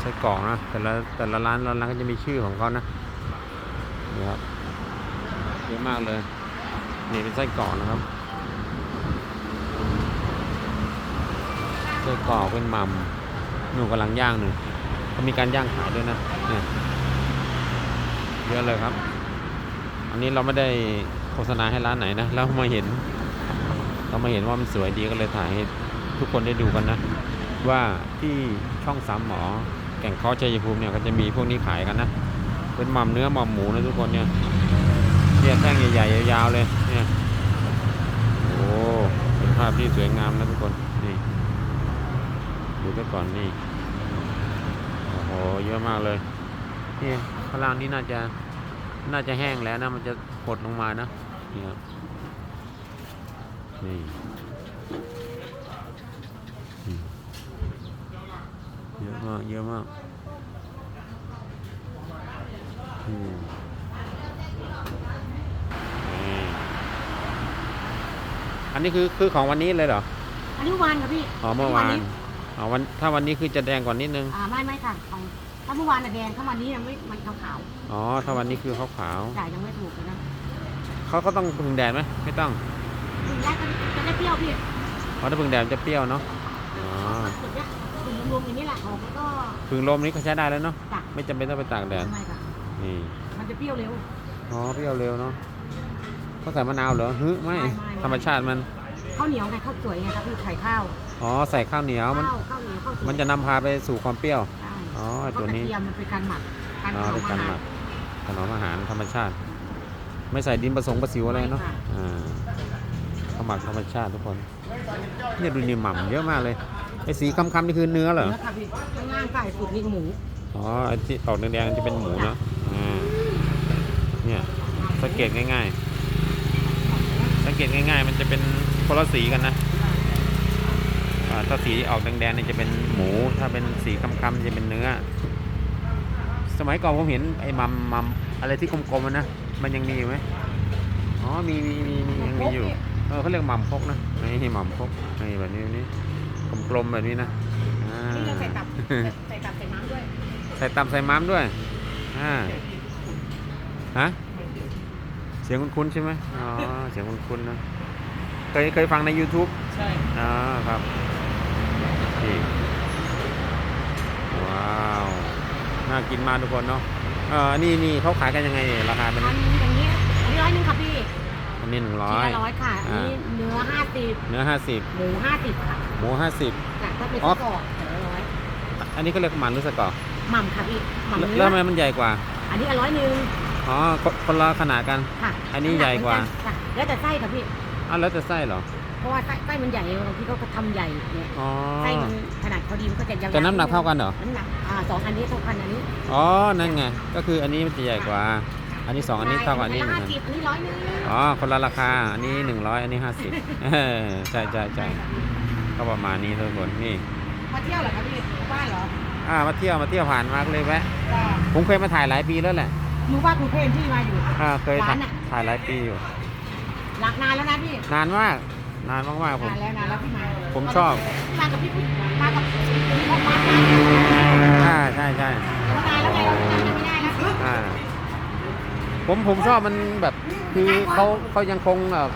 ไส้กรอกนะแต่ละแต่ละร้านร้านก็จะมีชื่อของเขานะนี่ครับเยอะมากเลยนี่เป็นไส้กรอกนะครับไส้กรอกเป็นหมัมหนูกำลังย่างหนึ่งก็มีการย่างขายด้วยนะเนี่ยเยอะเลยครับ อันนี้เราไม่ได้โฆษณาให้ร้านไหนนะเรามาเห็น เรามาเห็นว่ามันสวยดีก็เลยถ่ายให้ทุกคนได้ดูกันนะ ว่าที่ช่องสามหมอแก่งเคอชัยภูมิเนี่ยก็จะมีพวกนี้ขายกันนะ เป็นหม่ำเนื้อหม่ำหมูนะทุกคนเนี่ยเนี่ยแท่งใหญ่ๆยาวๆเลยเนี่ยโอ้เป็นภาพที่สวยงามนะทุกคนนี่ดูไปก่อนนี่โอ้โหเยอะมากเลยนี่ข้างล่างนี่น่าจะน่าจะแห้งแล้วนะมันจะหดลงมานะนี่ครับนี่อืม เยอะมาก เยอะมากอืมนี่อันนี้คือคือของวันนี้เลยเหรอ อันนี้เมื่อวานค่ะพี่อ๋อเมื่อวาน อ๋อวันถ้าวันนี้คือจะแดงกว่านิดนึง อ่าไม่ไม่ค่ะของถ้าเมื่อวานน่ะแดงถ้าวันนี้ยังไม่มันขาวอ๋อถ้าวันนี้คือขาวขาวๆจ่ายยังไม่ถูกเลยนะๆเขาก็ต้องพึ่งแดดไหมไม่ต้องถึงแรกก็จะได้เปรี้ยวพี่เพราะถ้าพึ่งแดดมันจะเปรี้ยวเนาะอ๋อ สุดเนี้ยถึงรวมๆอย่างนี้แหละของก็พึ่งลมนี้ก็ใช้ได้แล้วเนาะจัดไม่จำเป็นต้องไปตากแดดไม่ค่ะนี่มันจะเปรี้ยวเร็วอ๋อเปรี้ยวเร็วเนาะเขาใส่มะนาวเหรอฮึไม่ไม่ไม่ธรรมชาติมันข้าวเหนียวไงข้าวสวยไงครับพี่ไข่ข้าวอ๋อใส่ข้าวเหนียวมันข้าวข้าวเหนียวข้าวสวยมันจะนำพาไปสู่ความเปรี้ยวใช่อ๋อไอ้เพราะตัวกระนี้เทียมมันเป็นการหมักการอ๋อเผาเป็นการอาหหามัรกถนอมอาหารธรรมชาติ ไม่ใส่ดินผสมผสมอะไรเนาะไม่ค่ะอ่าเขาหมักธรรมชาติทุกคนเนี่ยดูนี่หม่ำเยอะมากเลย ไอ้สีคำๆนี่คือเนื้อเหรอ เนื้อค่ะพี่ข้างล่างไก่สุดนี่หมูอ๋อไอ้ที่ออกแดงๆจะเป็นหมูเนาะอ่าเนี่ยสังเกตง่ายๆ สังเกตง่ายๆ มันจะเป็นคนละสีกันนะอ่าถ้าสีออกแดงๆนี่จะเป็นหมู ถ้าเป็นสีคำๆจะเป็นเนื้อ สมัยก่อนผมเห็นไอ้มัมมัมอะไรที่กลมๆอะนะ มันยังมีอยู่ไหมอ๋อ มีมีมีมียังมีอยู่ เออเขาเรียกหม่ำพกนะนี่หม่ำพกนี่แบบนี้นี่ กลมๆแบบนี้นะอ่านี่เราใส่ตับใส่ตับใส่น้ำด้วยใส่ตับใส่ม้ามด้วย อ่า ฮะ เสียงคุ้นๆใช่ไหมอ๋อ เสียงคุ้นๆนะ เคยเคยฟังใน YouTube ใช่อ๋อครับนี่ว้าว น่ากินมากทุกคนเนาะเออนี่นี่เขาขายกันยังไงเนี่ยราคาเป็นอันอย่างนี้อันนี้ร้อยหนึงค่ะพี่ อันนี้หนึ่งร้อชิ้นยละร้อยค่ะอันนี้เนื้อห้าสิบเนื้อห้าสิบหมูห้าสิบค่ะหมูห้าสิบแต่ถ้าเป็นอ๋อไส้กรอกแต่ละร้อยอันนี้ก็เรียกหมันหรือสกอร์หม่ำค่ะพี่หม่ำแล้วเนื้แล้วอทำไมมันใหญ่กว่า อันนี้อันร้อยหนึ่งอ๋อคนคนละขนาดกันค่ะอันนี้ใหญ่กว่าค่ะแล้วแต่ไส้ค่ะพี่อ้าวแล้วแต่ไส้เหรอเพราะว่าไส้ไส้มันใหญ่บางทีเขาก็ทำใหญ่เนี่ยอ๋อไส้มันขนาดพอดีมันก็จะยาวๆแต่น้ำหนักเท่ากันเหรอน้ำหนักอ่าสองอันนี้เท่ากันอันนี้อ๋อนั่นไงก็คืออันนี้มันจะใหญ่กว่า อันนี้สองอันนี้เท่ากับอันนี้เหมือนห้ากันสิบอันนี้ร้อยหนึงอ๋อคนละราคาอันนี้หนึ่งร้อยอันนี้ห้าสิบใช่ใช่ใช่ก็ประมาณนี้ทุกคนนี่มาเที่ยวเหรอคะพี่บ้านเหรออ่ามาเที่ยวมาเที่ยวผ่านมาก็เลยแวะจ้ะผมเคยมาถ่ายหลายปีแล้วแหละหนูบ้านกรุงเทพที่มาอยู่ อ่าเคยถ่ายร้านอะ ถ่ายหลายปีอยู่ หลักนานแล้วนะพี่นานมาก นานมากๆผม นานแล้วนานแล้วพี่มาผมชอบ มากับพี่ผู้มากับพ่อมาอ่าใช่ใช่ นานแล้วไงเราจำไม่ได้แล้วอ่า ผมผมชอบมันแบบคือเขาเขายังคงเอ่อ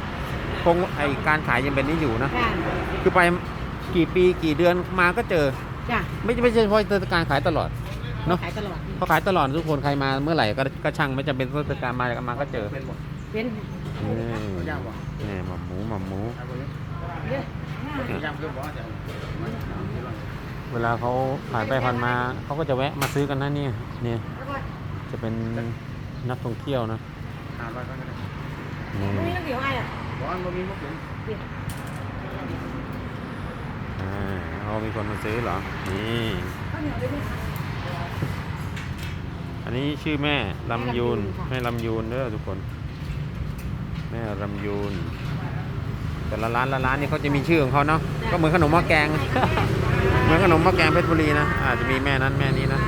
คงไอการขายยังเป็นนี้อยู่นะจ้ะคือไปกี่ปีกี่เดือนมาก็เจอจ้ะไม่ไม่ใช่เฉพาะเทศกาลขายตลอดเนอะขายตลอดเขาขายตลอดทุกคนใครมาเมื่อไหร่ก็ก็ช่างไม่จำเป็นเทศกาลมามาก็เจอเป็นนี่นี่หม่ำหมูหม่ำหมูเยอะเวลาเขาผ่านไปผ่านมาเขาก็จะแวะมาซื้อกันนะเนี่ยเนี่ยแล้วก็จะเป็น นักท่องเที่ยวนะนี่ไม่มีน้ำเขียวให้อะอ่าเขามีคนมาซื้อเหรอ นี่ ข้าวเหนียวด้วยไหมคะอันนี้ชื่อแม่ลำยูน แม่ลำยูนเด้อทุกคน แม่ลำยูน แต่ละร้านละร้านนี่เขาจะมีชื่อของเขาเนาะ ก็เหมือนขนมหม้อแกง เหมือนขนมหม้อแกงเพชรบุรีนะอาจจะมีแม่นั้นแม่นี้นะนี่โอ้นี่นี่ผม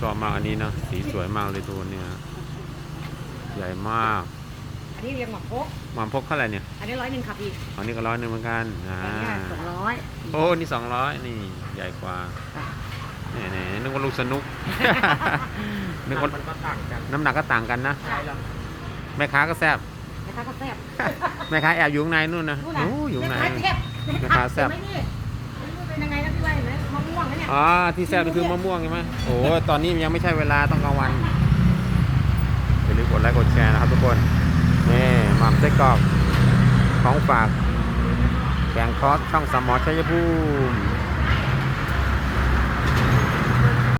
ชอบมากอันนี้นะสีสวยมากเลยตัวเนี้ยใหญ่มาก อันนี้เรียงหมักโคกหมามพกเท่าไหร่เนี่ยอันนี้ร้อยหนึ่งครับพี่อันนี้ก็ร้อยหนึ่งเหมือนกันอ่าอันนี้สองร้อยอยโอ้นี่สองร้อยนี่ใหญ่กว่าแหน่ๆนึกว่าลูกสนุกนึกว่ามันก็ต่างกันน้ำหนักก็ต่างกันนะใช่แล้วแม่ค้าก็แซบนะคะก็แซ่บแม่ค้าแอบอยู่ข้างในนู่นนะนู่นน่ะโอ้อยู่ข้างในแซ่บแม่ค้าแซ่บเห็นไหมนี่ เป็นยังไงนะพี่ว่าเห็นไหมมะม่วงนะเนี่ยอ๋อที่แซบนี่คือมะม่วงใช่ไหมโอ้ตอนนี้ยังไม่ใช่เวลาต้องกลางวันอย่าลืมกดไลค์กดแชร์นะครับทุกคนนี่หม่ำไส้กรอกของฝากแกงคอสช่องสมอชัยภูมิ